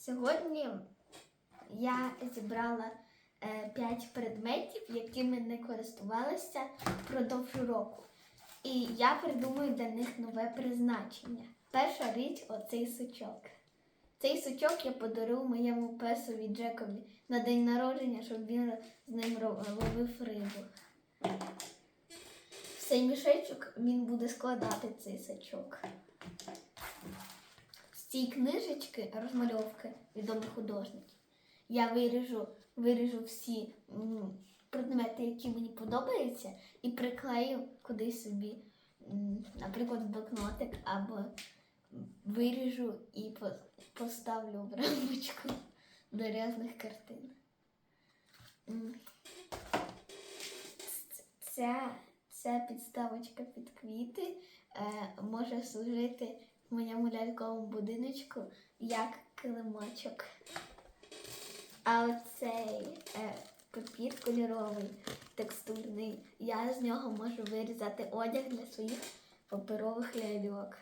Сьогодні я зібрала 5 предметів, якими не користувалася впродовж року. І я придумаю для них нове призначення. Перша річ оцей сучок. Цей сучок я подарую моєму песові Джекові на день народження, щоб він з ним ловив рибу. Цей мішечок він буде складати цей сачок. Цієї книжечки розмальовки відомих художників. Я виріжу, виріжу всі предмети, які мені подобаються, і приклею кудись собі, наприклад, блокнотик або виріжу і по- поставлю в рамочку до різних картин. Ця, ця підставочка під квіти е, може служити моєму ляльковому будиночку як килимочок. А оцей е, папір кольоровий, текстурний, я з нього можу вирізати одяг для своїх паперових ляльок.